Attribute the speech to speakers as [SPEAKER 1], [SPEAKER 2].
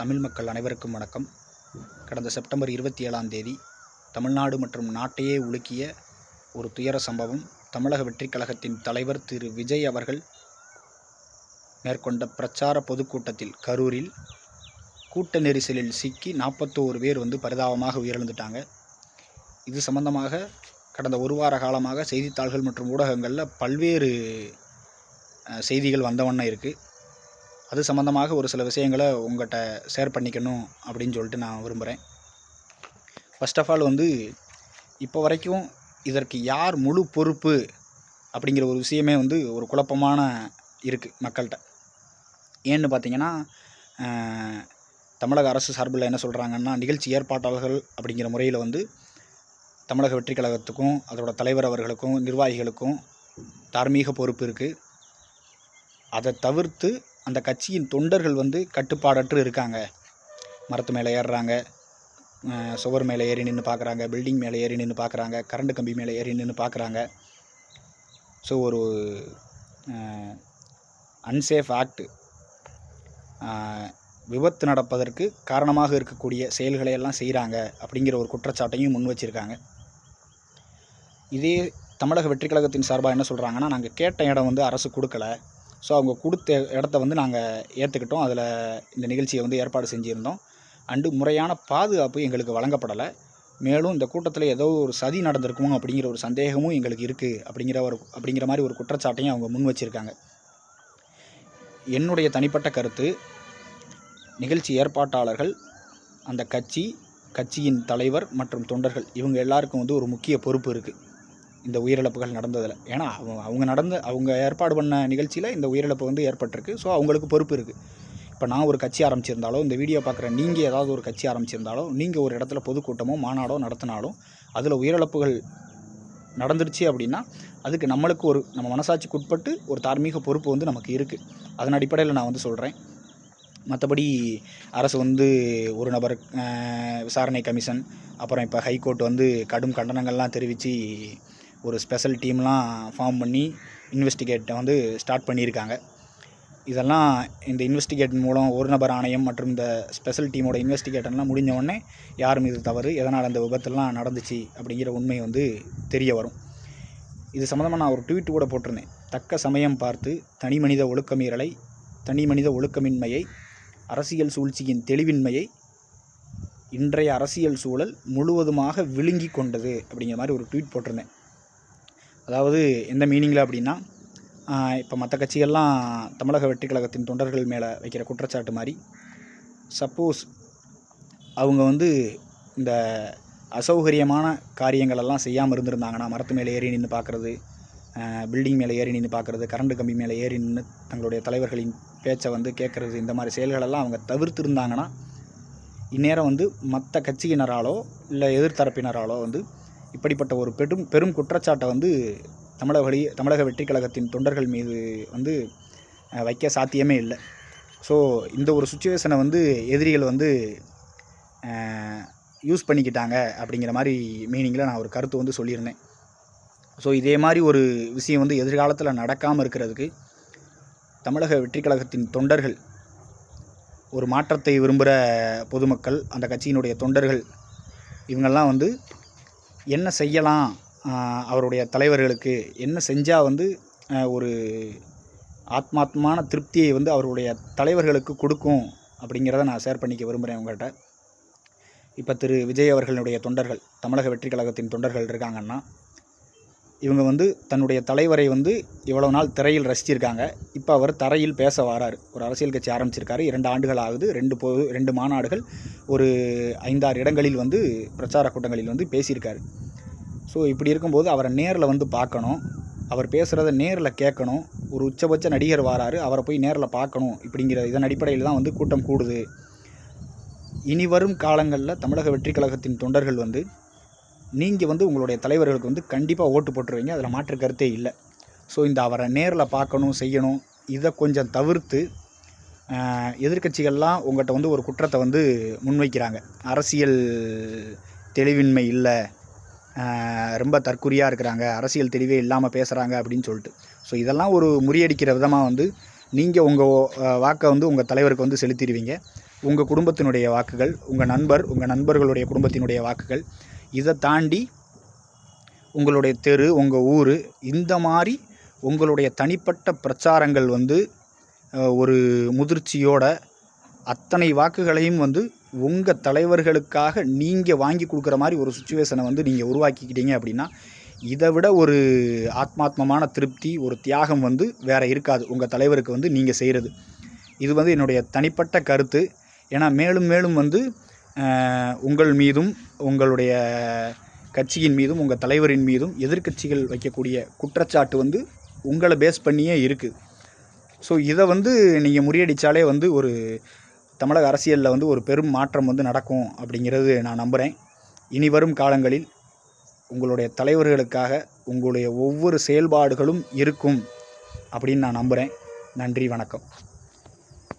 [SPEAKER 1] தமிழ் மக்கள் அனைவருக்கும் வணக்கம். கடந்த செப்டம்பர் இருபத்தி ஏழாம் தேதி தமிழ்நாடு மற்றும் நாட்டையே உலுக்கிய ஒரு துயர சம்பவம் தமிழக வெற்றிக் கழகத்தின் தலைவர் திரு விஜய் அவர்கள் மேற்கொண்ட பிரச்சார பொதுக்கூட்டத்தில் கரூரில் கூட்ட நெரிசலில் சிக்கி நாற்பத்தோரு பேர் வந்து பரிதாபமாக உயிரிழந்துட்டாங்க. இது சம்பந்தமாக கடந்த ஒரு வார காலமாக செய்தித்தாள்கள் மற்றும் ஊடகங்களில் பல்வேறு செய்திகள் வந்த வண்ணம் இருக்குது அது சம்மந்தமாக ஒரு சில விஷயங்களை உங்கள்கிட்ட ஷேர் பண்ணிக்கணும் அப்படின்னு சொல்லிட்டு நான் விரும்புகிறேன் ஃபர்ஸ்ட் ஆஃப் ஆல் வந்து இப்போ வரைக்கும் இதற்கு யார் முழு பொறுப்பு அப்படிங்கிற ஒரு விஷயமே வந்து ஒரு குழப்பமான இருக்குது மக்கள்கிட்ட. ஏன்னு பார்த்தீங்கன்னா தமிழக அரசு சார்பில் என்ன சொல்கிறாங்கன்னா நிகழ்ச்சி ஏற்பாட்டாளர்கள் அப்படிங்கிற முறையில் வந்து தமிழக வெற்றிக் கழகத்துக்கும் அதோட தலைவர் அவர்களுக்கும் நிர்வாகிகளுக்கும் தார்மீக பொறுப்பு இருக்குது அதை தவிர்த்து அந்த கட்சியின் தொண்டர்கள் வந்து கட்டுப்பாடற்று இருக்காங்க. மரத்து மேலே ஏறுறாங்க. சுவர் மேலே ஏறி நின்று பார்க்குறாங்க பில்டிங் மேலே ஏறி நின்று பார்க்குறாங்க கரண்ட் கம்பி மேலே ஏறி நின்று பார்க்குறாங்க ஸோ ஒரு அன்சேஃப் ஆக்ட் விபத்து நடப்பதற்கு காரணமாக இருக்கக்கூடிய செயல்களை எல்லாம் செய்கிறாங்க அப்படிங்கிற ஒரு குற்றச்சாட்டையும் முன் வச்சுருக்காங்க. இதே தமிழக வெற்றிக்கழகத்தின் சார்பாக என்ன சொல்கிறாங்கன்னா நாங்கள் கேட்ட இடம் வந்து அரசு கொடுக்கல. ஸோ அவங்க கொடுத்த இடத்த வந்து நாங்கள் ஏற்றுக்கிட்டோம் அதில் இந்த நிகழ்ச்சியை வந்து ஏற்பாடு செஞ்சுருந்தோம். அண்டு முறையான பாதுகாப்பு எங்களுக்கு வழங்கப்படலை. மேலும் இந்த கூட்டத்தில் ஏதோ ஒரு சதி நடந்திருக்குமோ அப்படிங்கிற ஒரு சந்தேகமும் எங்களுக்கு இருக்குது அப்படிங்கிற ஒரு அப்படிங்கிற மாதிரி ஒரு குற்றச்சாட்டையும் அவங்க முன் வச்சிருக்காங்க. என்னுடைய தனிப்பட்ட கருத்து நிகழ்ச்சி ஏற்பாட்டாளர்கள் அந்த கட்சி கட்சியின் தலைவர் மற்றும் தொண்டர்கள் இவங்க எல்லாருக்கும் வந்து ஒரு முக்கிய பொறுப்பு இருக்குது இந்த உயிரிழப்புகள் நடந்ததில். ஏன்னா அவங்க அவங்க நடந்த அவங்க ஏற்பாடு பண்ண நிகழ்ச்சியில் இந்த உயிரிழப்பு வந்து ஏற்பட்டிருக்கு. ஸோ அவங்களுக்கு பொறுப்பு இருக்குது இப்போ நான் ஒரு கட்சி ஆரம்பிச்சிருந்தாலோ இந்த வீடியோ பார்க்குற நீங்கள் ஏதாவது ஒரு கட்சி ஆரம்பிச்சிருந்தாலோ நீங்கள் ஒரு இடத்துல பொதுக்கூட்டமோ மாநாடோ நடத்தினாலும் அதில் உயிரிழப்புகள் நடந்துருச்சு அப்படின்னா அதுக்கு நம்மளுக்கு ஒரு நம்ம மனசாட்சிக்கு உட்பட்டு ஒரு தார்மீக பொறுப்பு வந்து நமக்கு இருக்குது அதன் அடிப்படையில் நான் வந்து சொல்கிறேன் மற்றபடி அரசு வந்து ஒரு நபர் விசாரணை கமிஷன் அப்புறம் இப்போ ஹைகோர்ட் வந்து கடும் கண்டனங்கள்லாம் தெரிவித்து ஒரு ஸ்பெஷல் டீம்லாம் ஃபார்ம் பண்ணி இன்வெஸ்டிகேட்டை வந்து ஸ்டார்ட் பண்ணியிருக்காங்க. இதெல்லாம் இந்த இன்வெஸ்டிகேட் மூலம் ஒரு நபர் ஆணையம் மற்றும் இந்த ஸ்பெஷல் டீமோட இன்வெஸ்டிகேட்டன்லாம் முடிஞ்ச உடனே யார் மீது தவறு எதனால் அந்த விபத்தெல்லாம் நடந்துச்சு அப்படிங்கிற உண்மை வந்து தெரிய வரும். இது சம்மந்தமாக நான் ஒரு ட்வீட் கூட போட்டிருந்தேன். தக்க சமயம் பார்த்து தனி மனித ஒழுக்கமீறலை தனி மனித ஒழுக்கமின்மையை அரசியல் சூழ்ச்சியின் தெளிவின்மையை இன்றைய அரசியல் சூழல் முழுவதுமாக விழுங்கி கொண்டது அப்படிங்கிற மாதிரி ஒரு ட்வீட் போட்டிருந்தேன். அதாவது எந்த மீனிங்கில் அப்படின்னா இப்போ மற்ற கட்சிகள்லாம் தமிழக வெற்றி கழகத்தின் தொண்டர்கள் மேலே வைக்கிற குற்றச்சாட்டு மாதிரி. சப்போஸ் அவங்க வந்து இந்த அசௌகரியமான காரியங்களெல்லாம் செய்யாமல் இருந்திருந்தாங்கன்னா மரத்து மேலே ஏறி நின்று பார்க்குறது பில்டிங் மேலே ஏறி நின்று பார்க்குறது கரண்ட் கம்பி மேலே ஏறி நின்று தங்களுடைய தலைவர்களின் பேச்சை வந்து கேட்குறது இந்த மாதிரி செயல்களெல்லாம் அவங்க தவிர்த்திருந்தாங்கன்னா இந்நேரம் வந்து மற்ற கட்சியினராலோ இல்லை எதிர்த்தரப்பினராலோ வந்து இப்படிப்பட்ட ஒரு பெரும் பெரும் குற்றச்சாட்டை வந்து தமிழக வழி தமிழக வெற்றி கழகத்தின் தொண்டர்கள் மீது வந்து வைக்க சாத்தியமே இல்லை. ஸோ இந்த ஒரு சுச்சுவேஷனை வந்து எதிரிகள் வந்து யூஸ் பண்ணிக்கிட்டாங்க அப்படிங்கிற மாதிரி மீனிங்கில் நான் ஒரு கருத்து வந்து சொல்லியிருந்தேன். ஸோ இதே மாதிரி ஒரு விஷயம் வந்து எதிர்காலத்தில் நடக்காமல் இருக்கிறதுக்கு தமிழக வெற்றி கழகத்தின் தொண்டர்கள் ஒரு மாற்றத்தை விரும்புகிற பொதுமக்கள் அந்த கட்சியினுடைய தொண்டர்கள் இவங்கெல்லாம் வந்து என்ன செய்யலாம் அவருடைய தலைவர்களுக்கு என்ன செஞ்சால் வந்து ஒரு ஆத்மாத்மான திருப்தியை வந்து அவருடைய தலைவர்களுக்கு கொடுக்கும் அப்படிங்கிறத நான் ஷேர் பண்ணிக்க விரும்புகிறேன் உங்கள்கிட்ட இப்போ திரு விஜய் அவர்களுடைய தொண்டர்கள் தமிழக வெற்றி கழகத்தின் தொண்டர்கள் இருக்காங்கன்னா இவங்க வந்து தன்னுடைய தலைவரை வந்து இவ்வளவு நாள் திரையில் ரசிச்சிருக்காங்க. இப்போ அவர் தரையில் பேச வராரு. ஒரு அரசியல் கட்சி ஆரம்பிச்சிருக்காரு. இரண்டு ஆண்டுகள் ஆகுது. ரெண்டு பொது ரெண்டு மாநாடுகள் ஒரு ஐந்தாறு இடங்களில் வந்து பிரச்சார கூட்டங்களில் வந்து பேசியிருக்காரு. ஸோ இப்படி இருக்கும்போது அவரை நேரில் வந்து பார்க்கணும். அவர் பேசுகிறத நேரில் கேட்கணும். ஒரு உச்சபட்ச நடிகர் வராரு. அவரை போய் நேரில் பார்க்கணும். இப்படிங்கிற இதன் அடிப்படையில் தான் வந்து கூட்டம் கூடுது. இனி வரும் காலங்களில் தமிழக வெற்றி கழகத்தின் தொண்டர்கள் வந்து நீங்கள் வந்து உங்களுடைய தலைவர்களுக்கு வந்து கண்டிப்பாக ஓட்டு போட்டுருவீங்க. அதில் மாற்று கருத்தே இல்லை. ஸோ இந்த அவரை நேரில் பார்க்கணும் செய்யணும் இதை கொஞ்சம் தவிர்த்து எதிர்கட்சிகள்லாம் எதிர்க்கட்சிகள்லாம் உங்கள்கிட்ட வந்து ஒரு குற்றத்தை வந்து முன்வைக்கிறாங்க. அரசியல் தெளிவின்மை இல்லை. ரொம்ப தற்குறியாக இருக்கிறாங்க. அரசியல் தெளிவே இல்லாமல் பேசுகிறாங்க அப்படின்னு சொல்லிட்டு. ஸோ இதெல்லாம் ஒரு முறியடிக்கிற விதமாக வந்து நீங்கள் உங்கள் வாக்கை வந்து உங்கள் தலைவருக்கு வந்து செலுத்திடுவீங்க. உங்கள் குடும்பத்தினுடைய வாக்குகள் உங்கள் நண்பர் உங்கள் நண்பர்களுடைய குடும்பத்தினுடைய வாக்குகள் இதை தாண்டி உங்களுடைய தெரு உங்கள் ஊர் இந்த மாதிரி உங்களுடைய தனிப்பட்ட பிரச்சாரங்கள் வந்து ஒரு முதிர்ச்சியோட அத்தனை வாக்குகளையும் வந்து உங்கள் தலைவர்களுக்காக நீங்கள் வாங்கி கொடுக்குற மாதிரி ஒரு சுச்சுவேஷனை வந்து நீங்கள் உருவாக்கிக்கிட்டீங்க அப்படின்னா இதை விட ஒரு ஆத்மாத்மமான திருப்தி ஒரு தியாகம் வந்து வேறு இருக்காது. உங்கள் தலைவருக்கு வந்து நீங்கள் செய்கிறது இது வந்து என்னுடைய தனிப்பட்ட கருத்து. ஏன்னா மேலும் மேலும் வந்து உங்கள் மீதும் உங்களுடைய கட்சியின் மீதும் உங்கள் தலைவரின் மீதும் எதிர்க்கட்சிகள் வைக்கக்கூடிய குற்றச்சாட்டு வந்து உங்களை பேஸ் பண்ணியே இருக்குது ஸோ இதை வந்து நீங்கள் முறியடித்தாலே வந்து ஒரு தமிழக அரசியலில் வந்து ஒரு பெரும் மாற்றம் வந்து நடக்கும் அப்படிங்கிறது நான் நம்புகிறேன் இனி வரும் காலங்களில் உங்களுடைய தலைவர்களுக்காக உங்களுடைய ஒவ்வொரு செயல்பாடுகளும் இருக்கும் அப்படின்னு நான் நம்புகிறேன் நன்றி வணக்கம்.